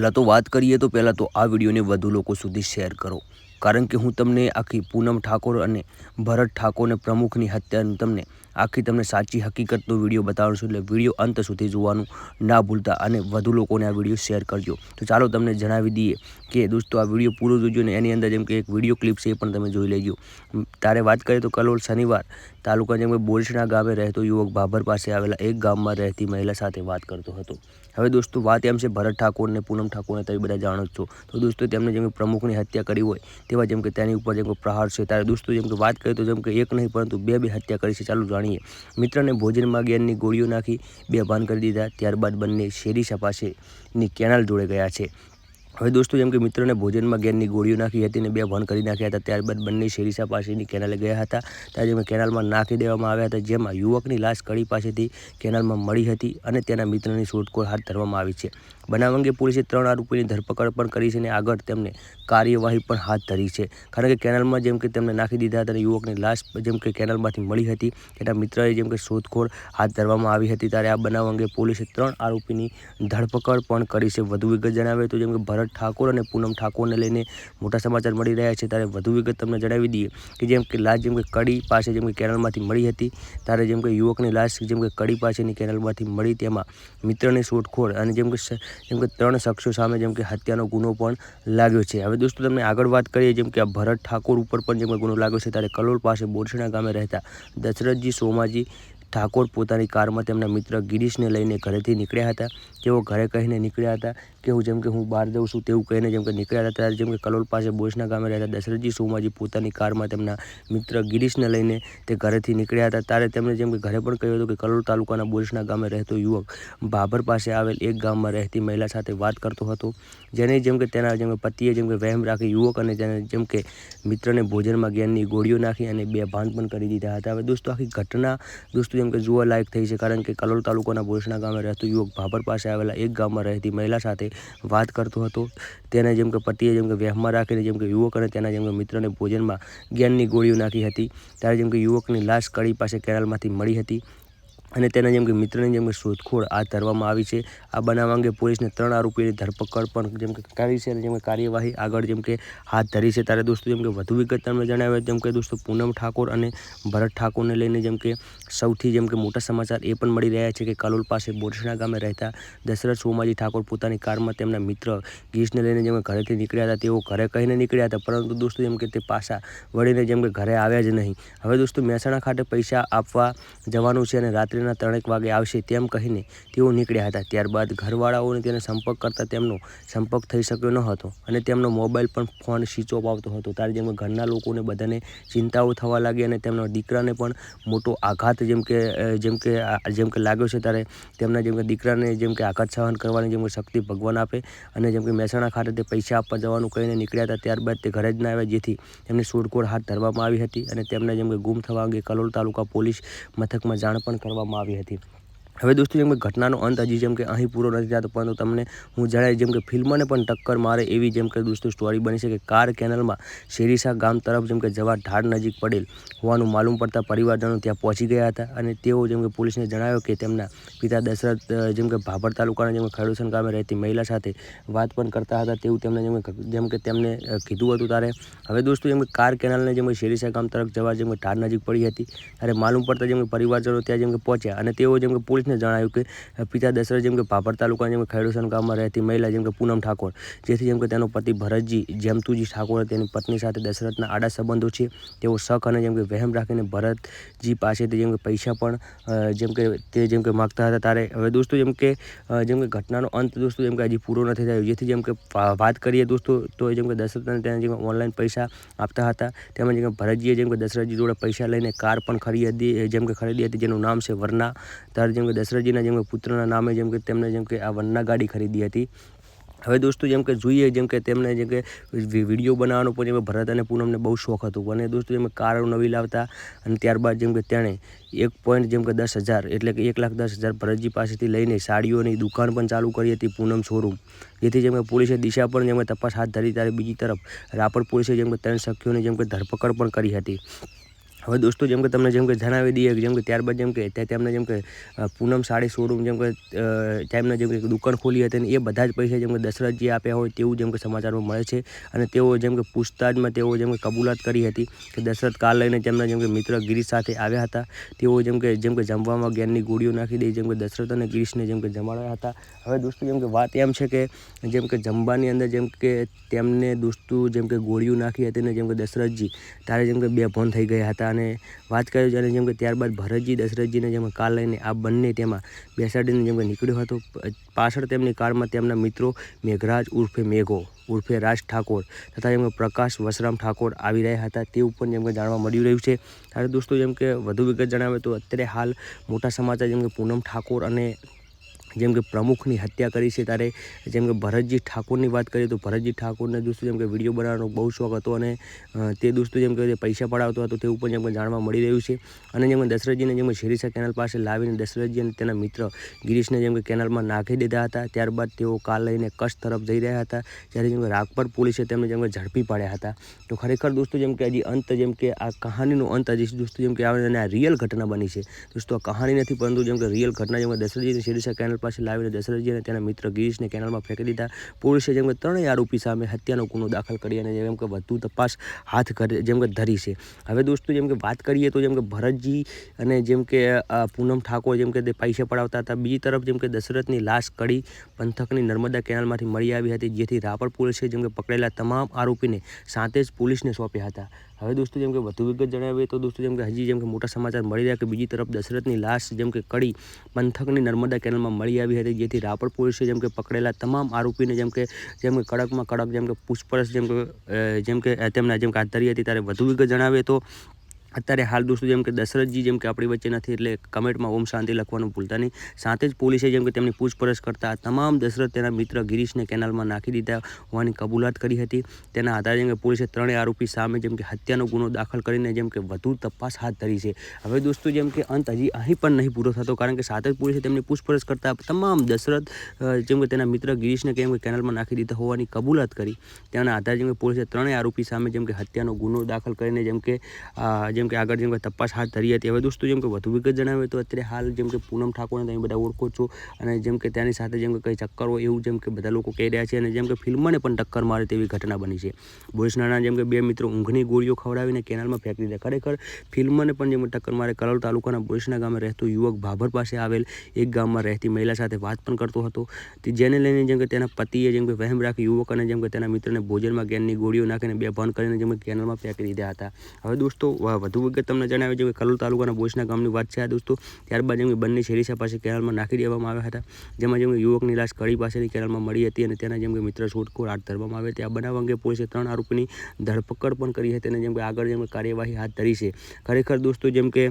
પહેલાં તો વાત કરીએ તો પહેલાં તો આ વિડીયોને વધુ લોકો સુધી શેર કરો. કારણ કે હું તમને આખી પૂનમ ઠાકોર અને ભરત ઠાકોરને પ્રમુખની હત્યાનું તમને આખી તમને સાચી હકીકતનો વીડિયો બતાવું છું એટલે વીડિયો અંત સુધી જોવાનું ના ભૂલતા અને વધુ લોકોને આ વીડિયો શેર કરજો. તો ચાલો તમને જણાવી દઈએ કે દોસ્તો આ વીડિયો પૂરો જોજો ને એની અંદર જેમ કે એક વીડિયો ક્લિપ છે એ પણ તમે જોઈ લેજો. તારે વાત કરીએ તો કલોલ શનિવાર તાલુકા જેમ કે બોરસણા ગામે રહેતો યુવક ભાભર પાસે આવેલા એક ગામમાં રહેતી મહિલા સાથે વાત કરતો હતો. હવે દોસ્તો વાત એમ છે ભરત ઠાકોરને પૂનમ ઠાકોરને તમે બધા જાણો છો. તો દોસ્તો તેમને જેમ પ્રમુખની હત્યા કરી હોય તેવા જેમ કે તેની ઉપર જેમ કે પ્રહાર છે. ત્યારે દોસ્તો જેમ કે વાત કરીએ તો જેમ કે એક નહીં પરંતુ બે બે હત્યા કરી છે. ચાલુ જાણીએ. મિત્રને ભોજનમાં ગેરની ગોળીઓ નાખી બે ભાન કરી દીધા. ત્યારબાદ બંને શેરીસા પાસેની કેનાલ જોડે ગયા છે. હવે દોસ્તો, જેમ કે મિત્રને ભોજનમાં ગેરની ગોળીઓ નાખી હતી અને બે ભાન કરી નાખ્યા હતા, ત્યારબાદ બંને શેરીસા પાસેની કેનાલે ગયા હતા. ત્યારે જેમ કેનાલમાં નાખી દેવામાં આવ્યા હતા, જેમાં યુવકની લાશ કડી પાસેથી કેનાલમાં મળી હતી અને તેના મિત્રની શોધખોળ હાથ ધરવામાં આવી છે. બનાવ અંગે પોલીસે ત્રણ આરોપીની ધરપકડ પણ કરી છે અને આગળ તેમને કાર્યવાહી પણ હાથ ધરી છે કારણ કે કેનાલમાં જેમ કે તેમને નાખી દીધા હતા અને યુવકની લાશ જેમ કે કેનાલમાંથી મળી હતી તેના મિત્રએ જેમ કે શોધખોળ હાથ ધરવામાં આવી હતી ત્યારે આ બનાવ અંગે પોલીસે ત્રણ આરોપીની ધરપકડ પણ કરી છે વધુ વિગત જણાવે તો જેમ કે ભરત ઠાકોર અને પૂનમ ઠાકોરને લઈને મોટા સમાચાર મળી રહ્યા છે ત્યારે વધુ વિગત તમને જણાવી દઈએ કે જેમ કે લાશ જેમ કે કડી પાસે જેમ કે કેનાલમાંથી મળી હતી ત્યારે જેમ કે યુવકની લાશ જેમ કે કડી પાસેની કેનાલમાંથી મળી તેમાં મિત્રની શોધખોળ અને જેમ કે જેમ કે ત્રણ શખ્સો સામે જેમ કે હત્યાનો ગુનો પણ લાગ્યો છે. હવે દોસ્તો, તમને આગળ વાત કરીએ, જેમ કે આ ભરત ઠાકોર ઉપર પણ જેમ ગુનો લાગ્યો છે, ત્યારે કલોલ પાસે બોરસણા ગામે રહેતા દશરથજી સોમાજી ઠાકોર પોતાની કારમાં તેમના મિત્ર ગિરીશને લઈને ઘરેથી નીકળ્યા હતા. તેઓ ઘરે કહીને નીકળ્યા હતા કે હું જેમ કે હું બહાર જાઉં છું તેવું કહીને જેમ કે નીકળ્યા હતા ત્યારે જેમ કે કલોલ પાસે બોસના ગામે રહેતા દશરથજી સોમાજી પોતાની કારમાં તેમના મિત્ર ગિરીશને લઈને તે ઘરેથી નીકળ્યા હતા. ત્યારે તેમણે જેમ કે ઘરે પણ કહ્યું હતું કે કલોલ તાલુકાના બોસના ગામે રહેતો યુવક ભાભર પાસે આવેલ એક ગામમાં રહેતી મહિલા સાથે વાત કરતો હતો, જેને જેમ કે તેના જેમ કે પતિએ જેમ કે વહેમ રાખી યુવક અને તેને જેમ કે મિત્રને ભોજનમાં જ્ઞાનની ગોળીઓ નાખી અને બે ભાન પણ કરી દીધા હતા. હવે દોસ્તો, આખી ઘટના દોસ્તો જેમ કે જોવા લાયક થઈ છે, કારણ કે કલોલ તાલુકાના બોસના ગામે રહેતો યુવક ભાભર પાસે આવેલા એક ગામમાં રહેતી મહિલા સાથે વાત કરતો હતો. તેને જેમ કે પતિએ જેમ કે વહેમમાં રાખીને, જેમ કે યુવક અને તેના જેમ કે મિત્રને ભોજનમાં જ્ઞાનની ગોળીઓ નાખી હતી. ત્યારે જેમ કે યુવકની લાશ કડી પાસે કેનાલમાંથી મળી હતી. અને તેના જેમ કે મિત્રની જેમ કે શોધખોળ હાથ ધરવામાં આવી છે આ બનાવ અંગે પોલીસને ત્રણ આરોપીની ધરપકડ પણ જેમ કે કરી છે અને જેમ કે કાર્યવાહી આગળ જેમ કે હાથ ધરી છે ત્યારે દોસ્તો જેમ કે વધુ વિગત તમને જણાવ્યા જેમ કે દોસ્તો પૂનમ ઠાકોર અને ભરત ઠાકોરને લઈને જેમ કે સૌથી જેમ કે મોટા સમાચાર એ પણ મળી રહ્યા છે કે કલોલ પાસે બોરસણા ગામે રહેતા દશરથ સોમાજી ઠાકોર પોતાની કારમાં તેમના મિત્ર ગીશને લઈને જેમ કે ઘરેથી નીકળ્યા હતા તેઓ ઘરે કહીને નીકળ્યા હતા પરંતુ દોસ્તો જેમ કે તે પાછા વળીને જેમ કે ઘરે આવ્યા જ નહીં હવે દોસ્તો મહેસાણા ખાતે પૈસા આપવા જવાનું છે અને રાત્રિના ત્રણેક વાગે આવશે તેમ કહીને તેઓ નીકળ્યા હતા. ત્યારબાદ ઘરવાળાઓને તેને સંપર્ક કરતાં તેમનો સંપર્ક થઈ શક્યો ન હતો અને તેમનો મોબાઈલ પણ ફોન સ્વિચ ઓફ આવતો હતો. ત્યારે જેમ ઘરના લોકોને બધાને ચિંતાઓ થવા લાગી અને તેમના દીકરાને પણ મોટો આઘાત જેમ કે જેમ કે જેમ કે લાગ્યો છે, ત્યારે તેમના જેમ કે દીકરાને જેમ કે આઘાત સહન કરવાની જેમ કે શક્તિ ભગવાન આપે અને જેમ કે મહેસાણા ખાતે તે પૈસા આપવા જવાનું કહીને નીકળ્યા હતા. ત્યારબાદ તે ઘરે જ ના આવ્યા, જેથી તેમની શોધખોળ હાથ ધરવામાં આવી હતી અને તેમને જેમ કે ગુમ થવા અંગે કલોલ તાલુકા પોલીસ મથકમાં જાણ પણ કરવામાં આવી હતી. હવે દોસ્તો જેમ કે ઘટનાનો અંત હજી જેમ કે અહીં પૂરો નથી થતો પરંતુ તમને હું જણાવી જેમ કે ફિલ્મને પણ ટક્કર મારે એવી જેમ કે દોસ્તો સ્ટોરી બની છે કે કાર કેનલમાં શેરીસા ગામ તરફ જેમ કે જવા ઢાળ નજીક પડેલ હોવાનું માલુમ પડતા પરિવારજનો ત્યાં પહોંચી ગયા હતા અને તેઓ જેમ કે પોલીસને જણાવ્યો કે તેમના પિતા દશરથ જેમ કે ભાભર તાલુકાના જેમ કે ખેડૂસન ગામે રહેતી મહિલા સાથે વાત પણ કરતા હતા તેવું તેમણે જેમ કે જેમ કે તેમને કીધું હતું ત્યારે હવે દોસ્તો જેમ કે કાર કેનાલને જેમ કે શેરીસા ગામ તરફ જવા જેમ કે ઢાળ નજીક પડી હતી ત્યારે માલુમ પડતા જેમ કે પરિવારજનો ત્યાં જેમ કે પહોંચ્યા અને તેઓ જેમ કે પોલીસ પોલીસને જણાવ્યું કે પિતા દશરથ જેમ કે ભાભર તાલુકાના જેમ કે ખેડૂસન ગામમાં રહેતી મહિલા જેમ કે પૂનમ ઠાકોર જેથી જેમ કે તેનો પતિ ભરતજી જેમતુજી ઠાકોર તેની પત્ની સાથે દશરથના આડા સંબંધો છે તેઓ શક અને જેમ કે વહેમ રાખીને ભરતજી પાસેથી જેમ કે પૈસા પણ જેમ કે તે જેમ કે માગતા હતા ત્યારે હવે દોસ્તો જેમ કે જેમ કે ઘટનાનો અંત દોસ્તો જેમ કે હજી પૂરો નથી થયો જેથી જેમ કે વાત કરીએ દોસ્તો તો જેમ કે દશરથને તેને જેમ ઓનલાઈન પૈસા આપતા હતા તેમજ જેમ કે ભરતજીએ જેમ કે દશરથજી જોડે પૈસા લઈને કાર પણ ખરીદી જેમ કે ખરીદી હતી જેનું નામ છે વરના ત્યારે જેમ કે દશરથજીના જેમ કે પુત્રના નામે જેમ કે તેમને જેમ કે આ વનના ગાડી ખરીદી હતી હવે દોસ્તો જેમ કે જોઈએ જેમ કે તેમને જેમ કે વીડિયો બનાવવાનો પણ જેમ ભરત અને પૂનમને બહુ શોખ હતો અને દોસ્તો જેમ કારો નવી લાવતા અને ત્યારબાદ જેમ કે તેણે એક પોઈન્ટ જેમ કે દસ હજાર એટલે કે એક લાખ દસ હજાર ભરતજી પાસેથી લઈને સાડીઓની દુકાન પણ ચાલુ કરી હતી પૂનમ શોરૂમ જેથી જેમ કે પોલીસે દિશા પણ જેમ કે તપાસ હાથ ધરી ત્યારે બીજી તરફ રાપર પોલીસે જેમ કે ત્રણ સખીઓની જેમ કે ધરપકડ પણ કરી હતી હવે દોસ્તો જેમ કે તમને જેમ કે જણાવી દઈએ જેમ કે ત્યારબાદ જેમ કે ત્યાં તેમને જેમ કે પૂનમ સાડી શોરૂમ જેમ કે તેમને જેમ કે દુકાન ખોલી હતી અને એ બધા જ પૈસા જેમ કે દશરથજી આપ્યા હોય તેવું જેમ કે સમાચારમાં મળે છે અને તેઓ જેમ કે પૂછતાછમાં તેઓ જેમ કે કબૂલાત કરી હતી કે દશરથ કાર લઈને તેમના જેમ કે મિત્ર ગિરીશ સાથે આવ્યા હતા તેઓ જેમ કે જેમ કે જમવામાં જ્ઞાનની ગોળીઓ નાખી દઈ જેમ કે દશરથ અને ગિરીશને જેમ કે જમાડ્યા હતા હવે દોસ્તો જેમ કે વાત એમ છે કે જેમ કે જમવાની અંદર જેમ કે તેમને દોસ્તો જેમ કે ગોળીઓ નાખી હતી ને જેમ કે દશરથજી ત્યારે જેમ કે બે ભોન થઈ ગયા હતા અને વાત કરીએ અને જેમ કે ત્યારબાદ ભરતજી, દશરથજીને જેમ કાર લઈને આ બંને તેમાં બેસાડીને જેમ કે નીકળ્યો હતો, પાછળ તેમની કારમાં તેમના મિત્રો મેઘરાજ ઉર્ફે મેઘો, ઉર્ફે રાજ ઠાકોર તથા જેમ કે પ્રકાશ વસરામ ઠાકોર આવી રહ્યા હતા તેવું પણ જેમ કે જાણવા મળી રહ્યું છે. ત્યારે દોસ્તો, જેમ કે વધુ વિગત જણાવે તો અત્યારે હાલ મોટા સમાચાર જેમ કે પૂનમ ઠાકોર અને જેમ કે પ્રમુખની હત્યા કરી છે ત્યારે જેમ કે ભરતજી ઠાકોરની વાત કરીએ તો ભરતજી ઠાકોરને દોસ્તો જેમ કે વીડિયો બનાવવાનો બહુ શોખ હતો અને તે દોસ્તો જેમ કે પૈસા પડાવતો હતો તે ઉપર જેમ કે જાણવા મળી રહ્યું છે અને જેમ દશરથજીને જેમ શેરીસા કેનાલ પાસે લાવીને દશરથજી અને તેના મિત્ર ગિરીશને જેમ કે કેનાલમાં નાખી દીધા હતા ત્યારબાદ તેઓ કાર લઈને કચ્છ તરફ જઈ રહ્યા હતા જ્યારે જેમ કે રાગપર પોલીસે તેમને જેમ કે ઝડપી પાડ્યા હતા તો ખરેખર દોસ્તો જેમ કે હજી અંત જેમ કે આ કહાનીનો અંત હજી દોસ્તો જેમ કે આવે અને આ રિયલ ઘટના બની છે દોસ્તો આ કહાની નથી પરંતુ જેમ કે રિયલ ઘટના જેમ કે દશરથજીને શેરીસા કેનાલ પાસે લાવીને દશરથજી અને તેના મિત્ર ગિરીશને કેનાલમાં ફેંકી દીધા. પોલીસે જેમ કે ત્રણેય આરોપી સામે હત્યાનો ગુનો દાખલ કરી અને જેમ કે વધુ તપાસ હાથ જેમ કે ધરી છે. હવે દોસ્તો, જેમ કે વાત કરીએ તો જેમ કે ભરતજી અને જેમ કે પૂનમ ઠાકોર જેમ કે તે પૈસા પડાવતા હતા. બીજી તરફ જેમ કે દશરથની લાશ કડી પંથકની નર્મદા કેનાલમાંથી મળી આવી હતી, જેથી રાપર પોલીસે જેમ કે પકડેલા તમામ આરોપીને સાતે જ પોલીસને સોંપ્યા હતા. હવે દોસ્તો, જેમ કે વધુ વિગત જણાવીએ તો દોસ્તો, જેમ કે હજી જેમ કે મોટા સમાચાર મળી રહ્યા કે બીજી તરફ દશરથની લાશ, જેમ કે કડી પંથકની નર્મદા કેનાલમાં મળી આવી હતી, જેથી રાપર પોલીસે જેમ કે પકડેલા તમામ આરોપીને જેમ કે જેમ કે કડકમાં કડક, જેમ કે પૂછપરછ, જેમ કે જેમ કે તેમના જેમ કે હાથ ધરી હતી. ત્યારે વધુ વિગત જણાવીએ તો અત્યારે હાલ દોસ્તો જેમ કે દશરથજી જેમ કે આપણી વચ્ચે નથી એટલે કમેન્ટમાં ઓમ શાંતિ લખવાનું ભૂલતા નહીં સાથે જ પોલીસે જેમ કે તેમની પૂછપરછ કરતા તમામ દશરથ તેના મિત્ર ગિરીશને કેનાલમાં નાખી દીધા હોવાની કબૂલાત કરી હતી તેના આધારે જેમ કે પોલીસે ત્રણેય આરોપી સામે જેમ કે હત્યાનો ગુનો દાખલ કરીને જેમ કે વધુ તપાસ હાથ ધરી છે હવે દોસ્તો જેમ કે અંત હજી અહીં પણ નહીં પૂરો થતો કારણ કે સાથે જ પોલીસે તેમની પૂછપરછ કરતા તમામ દશરથ જેમ કે તેના મિત્ર ગિરીશને કેમ કે કેનાલમાં નાખી દીધા હોવાની કબૂલાત કરી તેના આધારે જેમ કે પોલીસે ત્રણેય આરોપી સામે જેમ કે હત્યાનો ગુનો દાખલ કરીને જેમ કે જેમ કે આગળ જેમ કે તપાસ હાથ ધરી હતી હવે દોસ્તો જેમ કે વધુ વિગત જણાવે તો અત્યારે હાલ જેમ કે પૂનમ ઠાકોરને તમે બધા ઓળખો છો અને જેમ કે તેની સાથે જેમ કે કંઈ ચક્કર હોય એવું જેમ કે બધા લોકો કહી રહ્યા છે અને જેમ કે ફિલ્મને પણ ટક્કર મારે તેવી ઘટના બની છે બોરિસનાના જેમ કે બે મિત્રો ઊંઘની ગોળીઓ ખવડાવીને કેનાલમાં ફેંકી દીધા ખરેખર ફિલ્મને પણ જેમ ટક્કર મારે કલોલ તાલુકાના બોરિસના ગામે રહેતો યુવક ભાભર પાસે આવેલ એક ગામમાં રહેતી મહિલા સાથે વાત પણ કરતો હતો તે જેને લઈને જેમ કે તેના પતિએ જેમ કે વહેમ રાખી યુવક અને જેમ કે તેના મિત્રને ભોજનમાં ગેનની ગોળીઓ નાખીને બે ભાન કરીને જેમ કે કેનાલમાં ફેંકી દીધા હતા હવે દોસ્તો વધુ વિગત તમને જણાવી કે કલોલ તાલુકાના બોસના ગામની વાત છે આ દોસ્તો. ત્યારબાદ જેમ બંને શેરીસા પાસે કેનાલમાં નાખી દેવામાં આવ્યા હતા. જેમાં જેમ યુવકની લાશ કડી પાસેની કેનાલમાં મળી હતી અને તેના જેમ કે મિત્ર શોધખોળ હાથ ધરવામાં આવે ત્યાં બનાવ અંગે પોલીસે ત્રણ આરોપીની ધરપકડ પણ કરી હતી અને જેમ કે આગળ જેમ કાર્યવાહી હાથ ધરી છે. ખરેખર દોસ્તો જેમ કે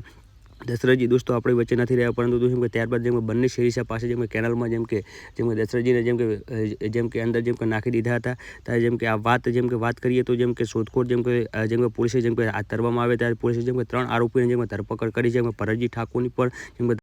દશરથજી દોસ્તો આપણી વચ્ચે નથી રહ્યા પરંતુ જેમ કે ત્યારબાદ જેમ કે બંને શેરીસા પાસે જેમ કે કેનાલમાં જેમ કે જેમ કે દશરથજીને જેમ કે જેમ કે અંદર જેમ કે નાખી દીધા હતા ત્યારે જેમ કે આ વાત જેમ કે વાત કરીએ તો જેમ કે શોધખોળ જેમ કે જેમ કે પોલીસે જેમ કે આ તરવામાં આવે ત્યારે પોલીસે જેમ કે ત્રણ આરોપીને જેમ કે ધરપકડ કરી જેમ કે ભરતજી ઠાકોરની પણ જેમ કે